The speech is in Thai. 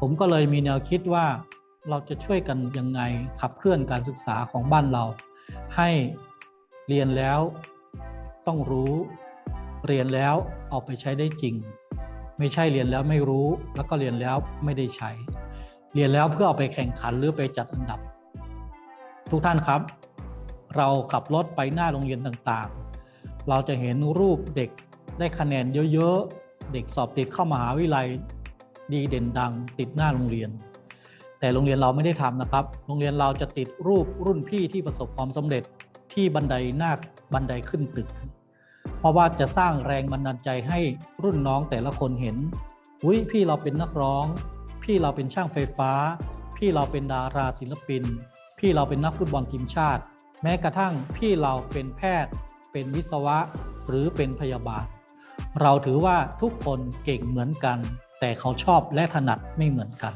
ผมก็เลยมีแนวคิดว่าเราจะช่วยกันยังไงขับเคลื่อนการศึกษาของบ้านเรา ให้เรียนแล้วต้องรู้เรียนแล้วเอาไปใช้ได้จริง ไม่ใช่เรียนแล้วไม่รู้แล้วก็เรียนแล้วไม่ได้ใช้ เรียนแล้วเพื่อเอาไปแข่งขันหรือไปจัดอันดับ ทุกท่านครับ เราขับรถไปหน้าโรงเรียนต่างๆ เราจะเห็นรูปเด็กได้คะแนนเยอะๆ เด็กสอบติดเข้ามหาวิทยาลัย ดีเด่นดัง ติดหน้าโรงเรียน แต่โรงเรียนเราไม่ได้ทำนะครับ โรงเรียนเราจะติดรูปรุ่นพี่ที่ประสบความสำเร็จที่บันไดหน้าบันไดขึ้นตึก เพราะว่าจะสร้างแรงบันดาลใจให้รุ่นน้องแต่ละคนเห็นอุ้ยพี่เราเป็นนักร้อง พี่เราเป็นช่างไฟฟ้า พี่เราเป็นดาราศิลปิน พี่เราเป็นนักฟุตบอลทีมชาติ แม้กระทั่งพี่เราเป็นแพทย์ เป็นวิศวะ หรือเป็นพยาบาล เราถือว่าทุกคนเก่งเหมือนกัน แต่เขาชอบและถนัดไม่เหมือนกัน